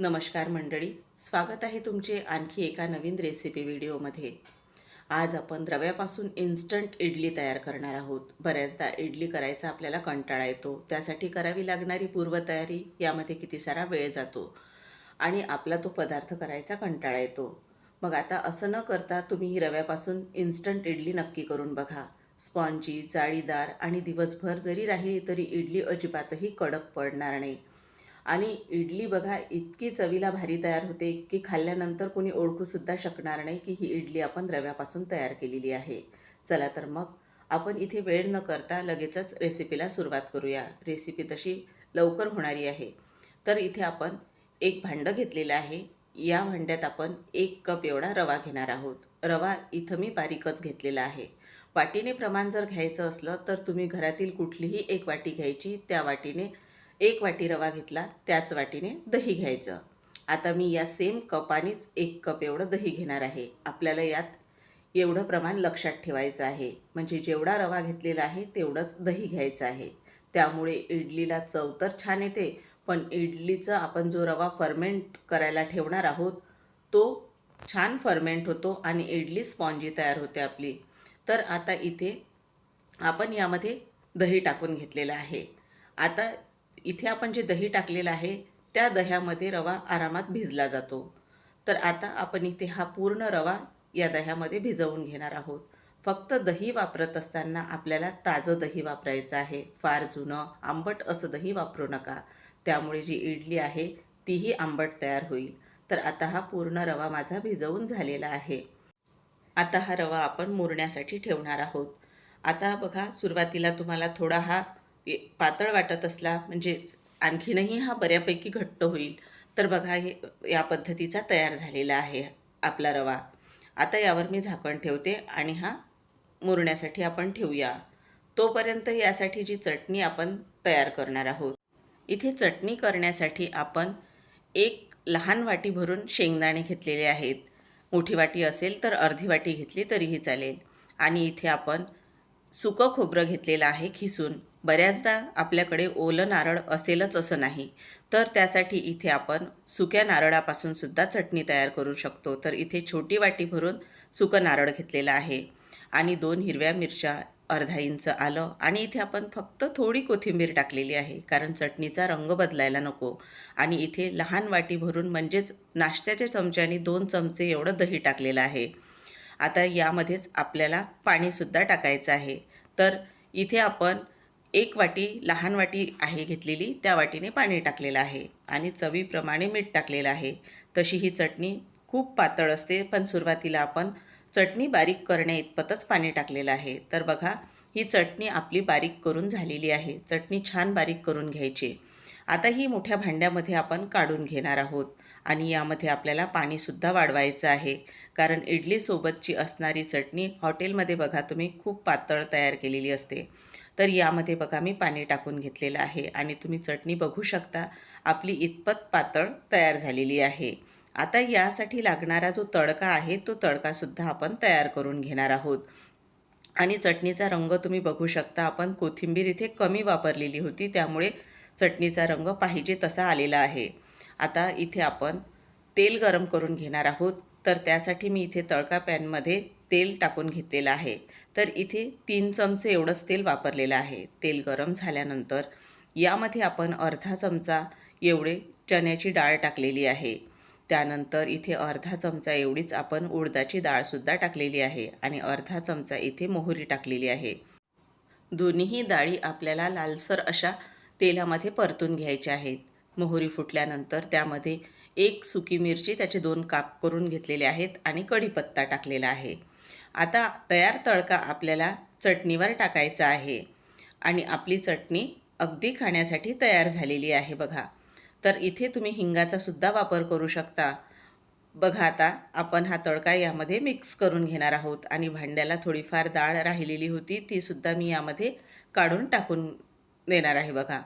नमस्कार मंडळी स्वागत आहे तुमचे आणखी एका नवीन रेसिपी व्हिडिओमध्ये आज आपण रव्यापासून इन्स्टंट इडली तयार करणार आहोत. बऱ्याचदा इडली करायचा आपल्याला कंटाळा येतो. त्यासाठी करावी लागणारी पूर्वतयारी यामध्ये किती सारा वेळ जातो आणि आपला तो पदार्थ करायचा कंटाळा येतो. मग आता असं न करता तुम्ही ही रव्यापासून इन्स्टंट इडली नक्की करून बघा. स्पॉन्जी जाळीदार आणि दिवसभर जरी राहिली तरी इडली अजिबातही कडक पडणार नाही. आणि इडली बघा इतकी चवीला भारी तयार होते की खाल्ल्यानंतर कोणी ओळखूसुद्धा शकणार नाही की ही इडली आपण रव्यापासून तयार केलेली आहे. चला तर मग आपण इथे वेळ न करता लगेचच रेसिपीला सुरुवात करूया. रेसिपी तशी लवकर होणारी आहे. तर इथे आपण एक भांडं घेतलेलं आहे. या भांड्यात आपण एक कप एवढा रवा घेणार आहोत. रवा इथं मी बारीकच घेतलेला आहे. वाटीने प्रमाण जर घ्यायचं असलं तर तुम्ही घरातील कुठलीही एक वाटी घ्यायची त्या वाटीने एक वाटी रवा घेतला त्याच वाटीने दही घ्यायचं. आता मी या सेम कपानेच एक कप एवढं दही घेणार आहे. आपल्याला यात एवढं प्रमाण लक्षात ठेवायचं आहे. म्हणजे जेवढा रवा घेतलेला आहे तेवढंच दही घ्यायचं आहे. त्यामुळे इडलीला चव तर छान येते पण इडलीचं आपण जो रवा फर्मेंट करायला ठेवणार आहोत तो छान फर्मेंट होतो आणि इडली स्पॉन्जी तयार होते आपली. तर आता इथे आपण यामध्ये दही टाकून घेतलेलं आहे. आता इथे आपण जे दही टाकलेलं आहे त्या दह्यामध्ये रवा आरामात भिजला जातो. तर आता आपण इथे हा पूर्ण रवा या दह्यामध्ये भिजवून घेणार आहोत. फक्त दही वापरत असताना आपल्याला ताजं दही वापरायचं आहे. फार जुनं आंबट असं दही वापरू नका. त्यामुळे जी इडली आहे तीही आंबट तयार होईल. तर आता हा पूर्ण रवा माझा भिजवून झालेला आहे. आता हा रवा आपण मुरण्यासाठी ठेवणार आहोत. आता बघा सुरुवातीला तुम्हाला थोडा हा पातळ वाटत असला म्हणजेच आणखीनही हा बऱ्यापैकी घट्ट होईल. तर बघा हे या पद्धतीचा तयार झालेला आहे आपला रवा. आता यावर मी झाकण ठेवते आणि हा मुरण्यासाठी आपण ठेवूया. तोपर्यंत यासाठी जी चटणी आपण तयार करणार आहोत इथे चटणी करण्यासाठी आपण एक लहान वाटी भरून शेंगदाणे घेतलेले आहेत. मोठी वाटी असेल तर अर्धी वाटी घेतली तरीही चालेल. आणि इथे आपण सुकं खोबरं घेतलेलं आहे खिसून. बऱ्याचदा आपल्याकडे ओलं नारळ असेलच असं नाही. तर त्यासाठी इथे आपण सुक्या नारळापासून सुद्धा चटणी तयार करू शकतो. तर इथे छोटी वाटी भरून सुकं नारळ घेतलेलं आहे. आणि दोन हिरव्या मिरच्या अर्धा इंच आलं. आणि इथे आपण फक्त थोडी कोथिंबीर टाकलेली आहे. कारण चटणीचा रंग बदलायला नको. आणि इथे लहान वाटी भरून म्हणजेच नाश्त्याच्या चमच्याने दोन चमचे एवढं दही टाकलेलं आहे. आता यामध्येच आपल्याला पाणीसुद्धा टाकायचं आहे. तर इथे आपण एक वाटी लहान वाटी आहे घेतलेली त्या वाटीने पाणी टाकलेलं आहे आणि चवीप्रमाणे मीठ टाकलेलं आहे. तशी ही चटणी खूप पातळ असते पण सुरुवातीला आपण चटणी बारीक करण्या इतपतच पाणी टाकलेलं आहे. तर बघा ही चटणी आपली बारीक करून झालेली आहे. चटणी छान बारीक करून घ्यायची. आता ही मोठ्या भांड्यामध्ये आपण काढून घेणार आहोत आणि यामध्ये आपल्याला पाणीसुद्धा वाढवायचं आहे. कारण इडलीसोबतची असणारी चटणी हॉटेलमध्ये बघा तुम्ही खूप पातळ तयार केलेली असते. तर यामध्ये बघा मी पाणी टाकून घेतलेलं आहे आणि तुम्ही चटणी बघू शकता आपली इतपत पातळ तयार झालेली आहे. आता यासाठी लागणारा जो तडका आहे तो तडकासुद्धा आपण तयार करून घेणार आहोत. आणि चटणीचा रंग तुम्ही बघू शकता आपण कोथिंबीर इथे कमी वापरलेली होती त्यामुळे चटणीचा रंग पाहिजे तसा आलेला आहे. आता इथे आपण तेल गरम करून घेणार आहोत तर त्यासाठी मी इथे तळका पॅनमध्ये तेल टाकून घेतलेलं आहे. तर इथे तीन चमचे एवढंच तेल वापरलेलं आहे. तेल गरम झाल्यानंतर यामध्ये आपण अर्धा चमचा एवढे चण्याची डाळ टाकलेली आहे. त्यानंतर इथे अर्धा चमचा एवढीच आपण उडदाची डाळसुद्धा टाकलेली आहे आणि अर्धा चमचा इथे मोहरी टाकलेली आहे. दोन्हीही डाळी आपल्याला लालसर अशा तेलामध्ये परतून घ्यायच्या आहेत. मोहरी फुटल्यानंतर त्यामध्ये एक सुकी मिरची त्याचे दोन काप करून घेतलेले आहेत आणि कढीपत्ता टाकलेला आहे. आता तयार तडका आपल्याला चटणीवर टाकायचा आहे. आणि आपली चटणी अगदी खाण्यासाठी तयार झालेली आहे बघा. तर इथे तुम्ही हिंगाचा सुद्धा वापर करू शकता. बघा आता आपण हा तडका यामध्ये मिक्स करून घेणार आहोत. आणि भांड्याला थोडीफार डाळ राहिलेली होती तीसुद्धा मी यामध्ये काढून टाकून देणार आहे बघा.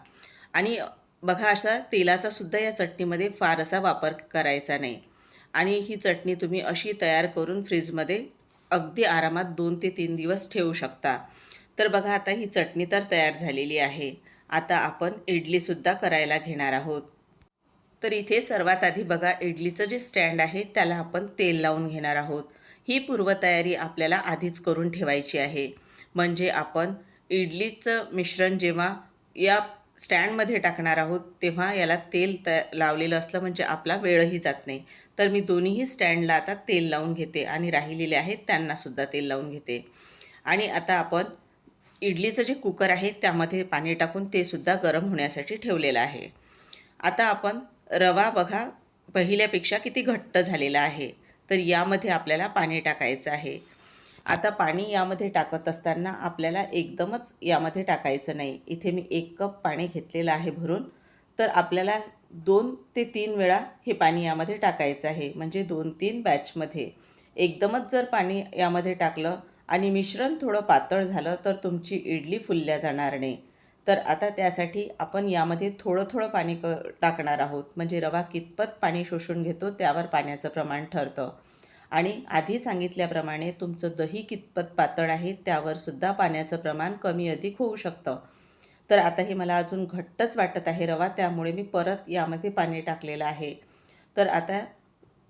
आणि बघा असा तेलाचा सुद्धा या चटणीमध्ये फार असा वापर करायचा नाही. आणि ही चटणी तुम्ही अशी तयार करून फ्रीजमध्ये अगदी आरामात दोन ते तीन दिवस ठेवू शकता. तर बघा आता ही चटणी तर तयार झालेली आहे. आता आपण इडलीसुद्धा करायला घेणार आहोत. तर इथे सर्वात आधी बघा इडलीचं जे स्टँड आहे त्याला आपण तेल लावून घेणार आहोत. ही पूर्वतयारी आपल्याला आधीच करून ठेवायची आहे. म्हणजे आपण इडलीचं मिश्रण जेव्हा या स्टँडमध्ये टाकणार आहोत तेव्हा याला तेल त लावलेलं असलं म्हणजे आपला वेळही जात नाही. तर मी दोन्हीही स्टँडला आता तेल लावून घेते आणि राहिलेले आहेत त्यांनासुद्धा तेल लावून घेते. आणि आता आपण इडलीचं जे कुकर आहे त्यामध्ये पाणी टाकून ते सुद्धा गरम होण्यासाठी ठेवलेलं आहे. आता आपण रवा बघा पहिल्यापेक्षा किती घट्ट झालेला आहे. तर यामध्ये आपल्याला पाणी टाकायचं आहे. आता पाणी यामध्ये टाकत असताना आपल्याला एकदमच यामध्ये टाकायचं नाही. इथे मी एक कप पाणी घेतलेलं आहे भरून. तर आपल्याला दोन ते तीन वेळा हे पाणी यामध्ये टाकायचं आहे. म्हणजे दोन तीन बॅचमध्ये. एकदमच जर पाणी यामध्ये टाकलं आणि मिश्रण थोडं पातळ झालं तर तुमची इडली फुलल्या जाणार नाही. तर आता त्यासाठी आपण यामध्ये थोडं थोडं पाणी क टाकणार आहोत. म्हणजे रवा कितपत पाणी शोषून घेतो त्यावर पाण्याचं प्रमाण ठरतं. आणि आधी सांगितल्याप्रमाणे तुमचं दही कितपत पातळ आहे त्यावर सुद्धा पाण्याचं प्रमाण कमी अधिक होऊ शकतं. तर आता हे मला अजून घट्टच वाटत आहे रवा त्यामुळे मी परत यामध्ये पाणी टाकलेलं आहे. तर आता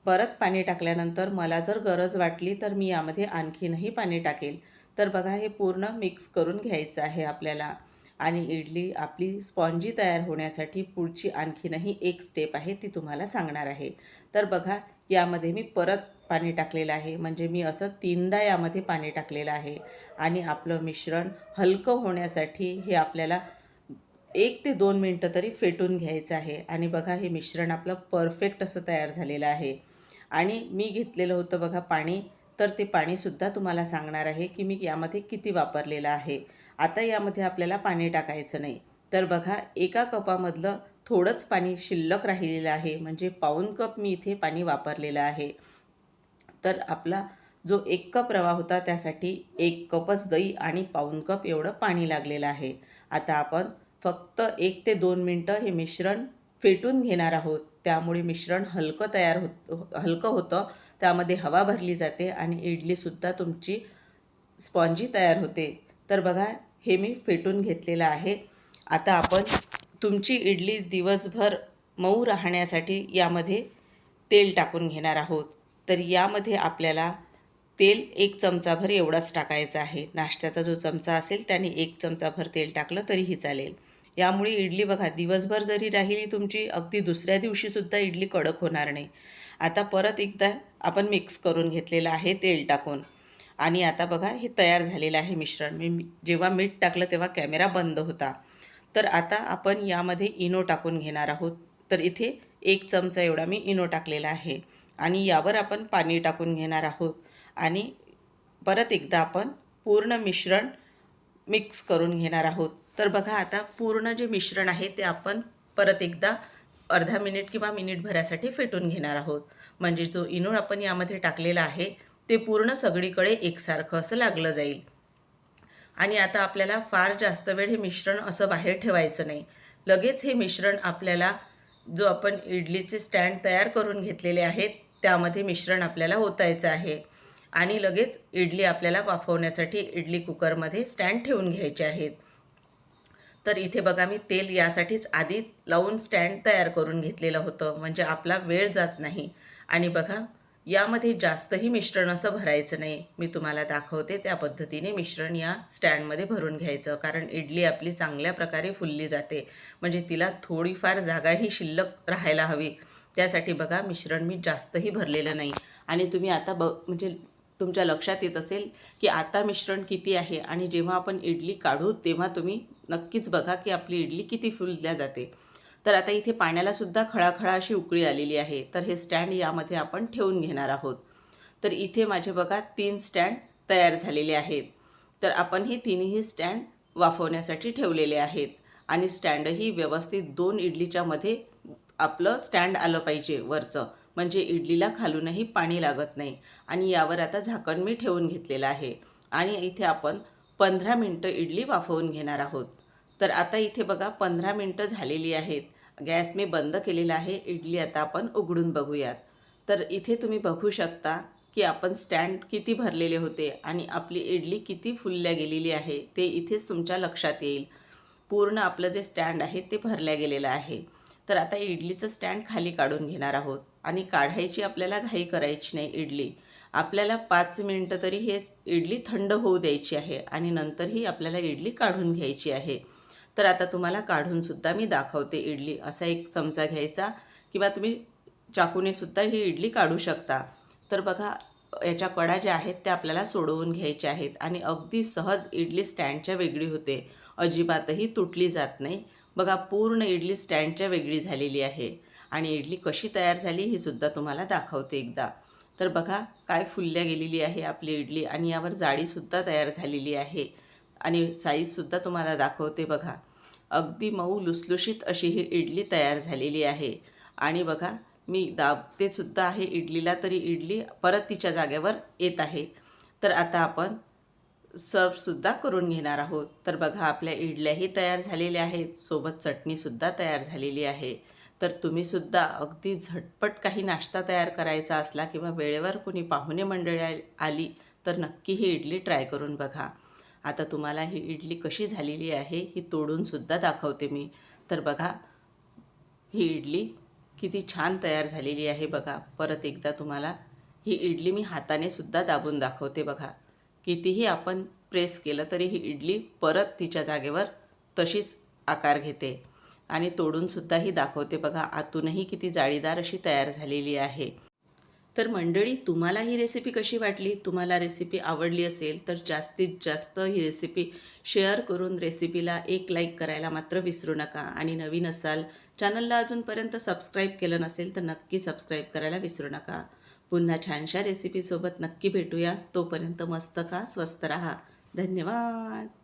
परत पाणी टाकल्यानंतर मला जर गरज वाटली तर मी यामध्ये आणखीनही पाणी टाकेल. तर बघा हे पूर्ण मिक्स करून घ्यायचं आहे आपल्याला. आणि इडली आपली स्पॉन्जी तयार होण्यासाठी पुढची आणखीनही एक स्टेप आहे ती तुम्हाला सांगणार आहे. तर बघा यामध्ये मी परत पाणी टाकलेलं आहे. म्हणजे मी असं तीनदा यामध्ये पाणी टाकलेलं आहे. आणि आपलं मिश्रण हलकं होण्यासाठी हे आपल्याला एक ते दोन मिनटं तरी फेटून घ्यायचं आहे. आणि बघा हे मिश्रण आपलं परफेक्ट असं तयार झालेलं आहे. आणि मी घेतलेलं होतं बघा पाणी. तर ते पाणीसुद्धा तुम्हाला सांगणार आहे की मी यामध्ये किती वापरलेलं आहे. आता यामध्ये आपल्याला पाणी टाकायचं नाही. तर बघा एका कपामधलं थोडंच पाणी शिल्लक राहिलेलं आहे. म्हणजे पाऊन कप मी इथे पाणी वापरलेलं आहे. तर आपला जो एक कप रवा होता त्यासाठी एक कपच दही आणि पाऊन कप एवढं पाणी लागलेलं आहे. आता आपण फक्त एक ते दोन मिनटं हे मिश्रण फेटून घेणार आहोत. त्यामुळे मिश्रण हलकं तयार होत हलकं होतं. त्यामध्ये हवा भरली जाते आणि इडलीसुद्धा तुमची स्पॉन्जी तयार होते. तर बघा हे मी फेटून घेतलेलं आहे. आता आपण तुमची इडली दिवसभर मऊ राहण्यासाठी यामध्ये तेल टाकून घेणार आहोत. तर यामध्ये आपल्याला तेल एक चमचाभर एवढाच टाकायचं आहे. नाश्त्याचा जो चमचा असेल त्याने एक चमचाभर तेल टाकलं तरीही चालेल. यामुळे इडली बघा दिवसभर जरी राहिली तुमची अगदी दुसऱ्या दिवशीसुद्धा इडली कडक होणार नाही. आता परत एकदा आपण मिक्स करून घेतलेलं आहे तेल टाकून. आणि आता बघा हे तयार झालेलं आहे मिश्रण. मी जेव्हा मीठ टाकलं तेव्हा कॅमेरा बंद होता. तर आता आपण यामध्ये इनो टाकून घेणार आहोत. तर इथे एक चमचा एवढा मी इनो टाकलेला आहे. आणि यावर आपण पाणी टाकून घेणार आहोत. आणि परत एकदा आपण पूर्ण मिश्रण मिक्स करून घेणार आहोत. तर बघा आता पूर्ण जे मिश्रण आहे ते आपण परत एकदा अर्धा मिनिट किंवा मिनिटभरासाठी फेटून घेणार आहोत. म्हणजे जो इनो आपण यामध्ये टाकलेला आहे ते पूर्ण सगळीकडे एकसारखं असं लागलं जाईल. आणि आता आपल्याला फार जास्त वेळ हे मिश्रण असं बाहेर ठेवायचं नाही. लगेच हे मिश्रण आपल्याला जो आपण इडलीचे स्टँड तयार करून घेतलेले आहेत त्यामध्ये मिश्रण आपल्याला ओतायचं आहे. आणि लगेच इडली आपल्याला वाफवण्यासाठी इडली कुकरमध्ये स्टँड ठेवून घ्यायचे आहेत. तर इथे बघा मी तेल यासाठीच आधी लावून स्टँड तयार करून घेतलेलं होतं म्हणजे आपला वेळ जात नाही. आणि बघा यामध्ये जास्तही मिश्रण असं भरायचं नाही. मी तुम्हाला दाखवते त्या पद्धतीने मिश्रण या स्टँडमध्ये भरून घ्यायचं. कारण इडली आपली चांगल्या प्रकारे फुलली जाते. म्हणजे तिला थोडीफार जागाही शिल्लक राहायला हवी. त्यासाठी बघा मिश्रण मी जास्तही भरलेलं नाही. आणि तुम्ही आता ब म्हणजे तुमच्या लक्षात येत असेल की आता मिश्रण किती आहे. आणि जेव्हा आपण इडली काढू तेव्हा तुम्ही नक्कीच बघा की आपली इडली किती फुलल्या जाते. तर आता इथे पाण्यालासुद्धा खळाखळा अशी उकळी आलेली आहे. तर हे स्टँड यामध्ये आपण ठेवून घेणार आहोत. तर इथे माझे बघा तीन स्टँड तयार झालेले आहेत. तर आपण हे तिन्ही स्टँड वाफवण्यासाठी ठेवलेले आहेत. आणि स्टँडही व्यवस्थित दोन इडलीच्या मध्ये आपलं स्टँड आलं पाहिजे वरचं. म्हणजे इडलीला खालूनही पाणी लागत नाही. आणि यावर आता झाकण मी ठेवून घेतलेलं आहे. आणि इथे आपण पंधरा मिनटं इडली वाफवून घेणार आहोत. तर आता इथे बघा पंधरा मिनटं झालेली आहेत. गॅस मी बंद केलेला आहे. इडली आता आपण उघडून बघूयात. तर इथे तुम्ही बघू शकता की आपण स्टँड किती भरलेले होते आणि आपली इडली किती फुलल्या गेलेली आहे ते इथेच तुमच्या लक्षात येईल. पूर्ण आपलं जे स्टँड आहे ते भरल्या गेलेलं आहे. तर आता इडलीचं स्टँड खाली काढून घेणार आहोत. आणि काढायची आपल्याला घाई करायची नाही इडली. आपल्याला पाच मिनटं तरी हे इडली थंड होऊ द्यायची आहे आणि नंतरही आपल्याला इडली काढून घ्यायची आहे. तर आता तुम्हाला काढूनसुद्धा मी दाखवते इडली. असा एक चमचा घ्यायचा किंवा तुम्ही चाकूनेसुद्धा ही इडली काढू शकता. तर बघा याच्या कडा ज्या आहेत त्या आपल्याला सोडवून घ्यायच्या आहेत आणि अगदी सहज इडली स्टँडच्या वेगळी होते. अजिबातही तुटली जात नाही. बघा पूर्ण इडली स्टँडच्या वेगळी झालेली आहे आणि इडली कशी तयार झाली ही सुद्धा तुम्हाला दाखवते एकदा. तर बघा काय फुलल्या गेलेली आहे आपली इडली आणि यावर जाळीसुद्धा तयार झालेली आहे. आणि साईजसुद्धा तुम्हाला दाखवते बघा. अगदी मऊ लुसलुशीत अशी ही इडली तयार झालेली आहे. आणि बघा मी दाबतेसुद्धा आहे इडलीला तरी इडली परत तिच्या जागेवर येत आहे. तर आता आपण सर्वसुद्धा करून घेणार आहोत. तर बघा आपल्या इडल्याही तयार झालेल्या आहेत. सोबत चटणीसुद्धा तयार झालेली आहे. तर तुम्हीसुद्धा अगदी झटपट काही नाश्ता तयार करायचा असला किंवा वेळेवर कुणी पाहुणे मंडळी आली तर नक्की ही इडली ट्राय करून बघा. आता तुम्हाला ही इडली कशी झालेली आहे ही तोडूनसुद्धा दाखवते मी. तर बघा ही इडली किती छान तयार झालेली आहे बघा. परत एकदा तुम्हाला ही इडली मी हाताने सुद्धा दाबून दाखवते बघा. कितीही आपण प्रेस केलं तरी ही इडली परत तिच्या जागेवर तशीच आकार घेते. आणि तोडूनसुद्धाही दाखवते बघा आतूनही किती जाळीदार अशी तयार झालेली आहे. तर मंडळी तुम्हाला ही रेसिपी कशी वाटली? तुम्हाला रेसिपी आवडली असेल तर जास्तीत जास्त ही रेसिपी शेअर करून रेसिपीला एक लाईक करायला मात्र विसरू नका. आणि नवीन असाल चॅनलला अजूनपर्यंत सबस्क्राईब केलं नसेल तर नक्की सबस्क्राईब करायला विसरू नका. पुन्हा छानशा रेसिपीसोबत नक्की भेटूया. तोपर्यंत मस्त का स्वस्त रहा. धन्यवाद.